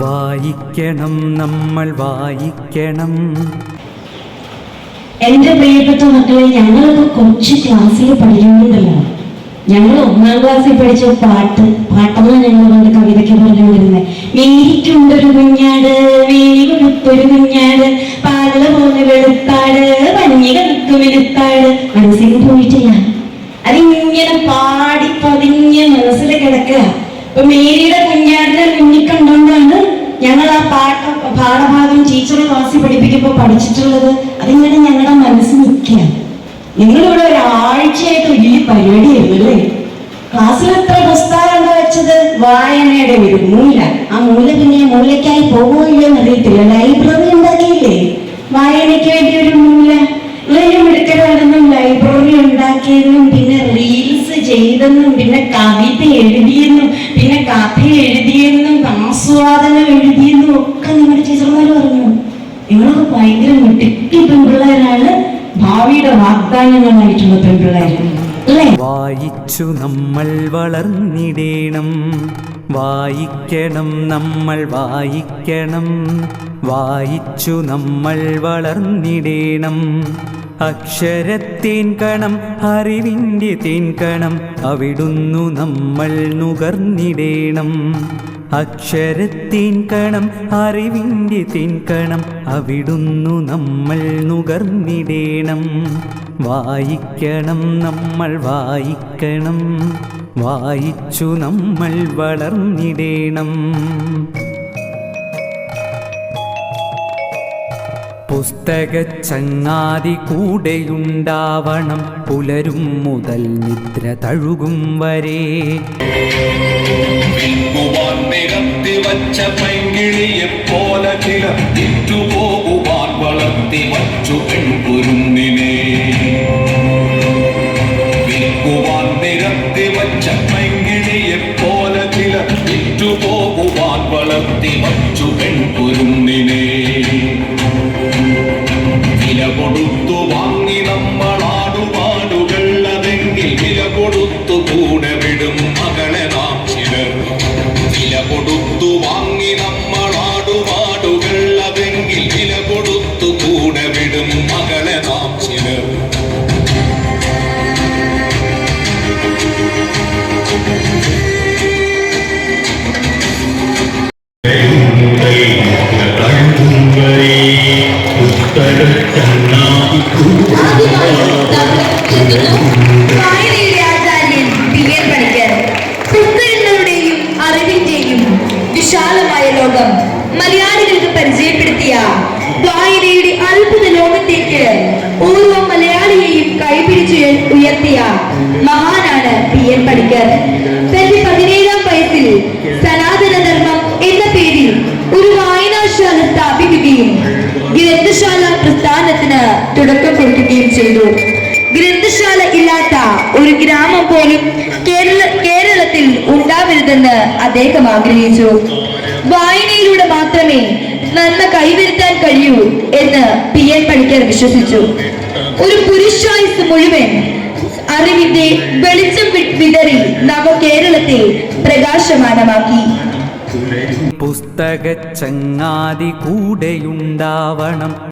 വായിക്കണം നമ്മൾ വായിക്കണം. എന്റെ പ്രിയപ്പെട്ട മക്കളെ ഞങ്ങളൊക്കെ കൊച്ചു ക്ലാസ്സിൽ പഠിക്കുന്നതല്ല ഞങ്ങൾ ഒന്നാം ക്ലാസ്സിൽ പഠിച്ച പാട്ട് പാട്ടെന്ന് ഞങ്ങൾ പണ്ട് കവിതയ്ക്ക് പറഞ്ഞുകൊണ്ടിരുന്നത് കുഞ്ഞാട് വേലി കുഞ്ഞാട് പാല പോലെ വെളുത്താട് പഞ്ഞി കണക്ക് വെളുത്താട് മനസ്സിൽ പോയിട്ടില്ല. അതിങ്ങനെ പാടി പതിഞ്ഞ് മനസ്സിൽ കിടക്കുക. ഇപ്പൊ മേരിയുടെ കുഞ്ഞാടിനെ മുന്നിൽ ടീച്ചർ ക്ലാസ്സിൽ പഠിപ്പിക്കുമ്പോൾ പഠിച്ചിട്ടുള്ളത് അതിങ്ങനെ ഞങ്ങളുടെ മനസ്സിൽ നിൽക്കുക നിങ്ങളിവിടെ ഒരാഴ്ചയായിട്ട് വലിയ പരിപാടിയായിരുന്നു അല്ലേ? ക്ലാസ്സിൽ എത്ര പുസ്തകമാണ് വെച്ചത്? വായനയുടെ ഒരു മൂല. ആ മൂല പിന്നെ മൂലയ്ക്കായി പോകുമോ എന്ന് അറിയത്തില്ല ലൈബ്രറി ഉണ്ടാക്കിയില്ലേ? വായനയ്ക്ക് വേണ്ടി ഒരു മൂല. ഇവരും ലൈബ്രറി ഉണ്ടാക്കിയതെന്നും പിന്നെ റീൽസ് ചെയ്തെന്നും പിന്നെ കവിത എഴുതിയെന്നും പിന്നെ കഥ എഴുതിയെന്നും എഴുതിയെന്നും ഒക്കെ നിങ്ങളുടെ ടീച്ചർമാർ പറഞ്ഞു. നിങ്ങളൊക്കെ ഭയങ്കര മിടുക്കി പെൺപിള്ളേരാണ്. ഭാവിയുടെ വാഗ്ദാനങ്ങളായിട്ടുള്ള പെൺപിള്ളേരാണ്. വായിച്ചു നമ്മൾ വളർന്നിടേണം. വായിക്കണം നമ്മൾ വായിക്കണം. വായിച്ചു നമ്മൾ വളർന്നിടേണം. അക്ഷരത്തേൻ കണം അറിവിന്റെ തേൻ കണം അവിടുന്നു നമ്മൾ നുകർന്നിടേണം. അക്ഷരത്തേൻ കണം അറിവിന്റെ തിൻകണം അവിടുന്നു നമ്മൾ നുകർന്നിടേണം. വായിക്കണം നമ്മൾ വായിക്കണം വായിച്ചു നമ്മൾ വളർന്നിടേണം. പുസ്തക ചങ്ങാതി കൂടെയുണ്ടാവണം പുലരും മുതൽ നിദ്ര തഴുകും വരെ. വിൽക്കുവാൻ നിരത്തി വച്ച പൈങ്കിളിയെ പോലെ ചില വിറ്റുപോകുവാൻ വളർത്തി വച്ചു പെൺകുരുന്നിനെ. വിൽക്കുവാൻ നിരത്തി വച്ച പൈങ്കിളിയെ പോലെ ചില വിറ്റുപോകുവാൻ വളർത്തി വച്ചു പെൺകുരുന്നിനെ ആചാര്യൻ പി എൻ പണിക്കർ പുസ്തകങ്ങളുടെയും അറിവിന്റെയും വിശാലമായ ലോകം മലയാളികൾക്ക് പരിചയപ്പെടുത്തിയ വായനയുടെ അത്ഭുത ലോകത്തേക്ക് ഓരോ മലയാളിയെയും കൈപിടിച്ചു ഉയർത്തിയ മഹാനാണ് പി എൻ പണിക്കർ പ്രസ്ഥാനത്തിന് തുടക്കം കൊടുക്കുകയും ചെയ്തു. ഗ്രന്ഥശാല ഇല്ലാത്ത ഒരു ഗ്രാമം പോലും കേരള കേരളത്തിൽ ഉണ്ടാവരുതെന്ന് അദ്ദേഹം ആഗ്രഹിച്ചു. വായനയിലൂടെ മാത്രമേ നന്മ കൈവരുത്താൻ കഴിയൂ എന്ന് പി എൻ പണിക്കർ വിശ്വസിച്ചു. ഒരു പുരുഷായുസ് മുഴുവൻ അറിവിന്റെ വെളിച്ചം വിതറി നവ കേരളത്തെ പ്രകാശമാനമാക്കി. പുസ്തക ചങ്ങാതി കൂടെയുണ്ടാവണം.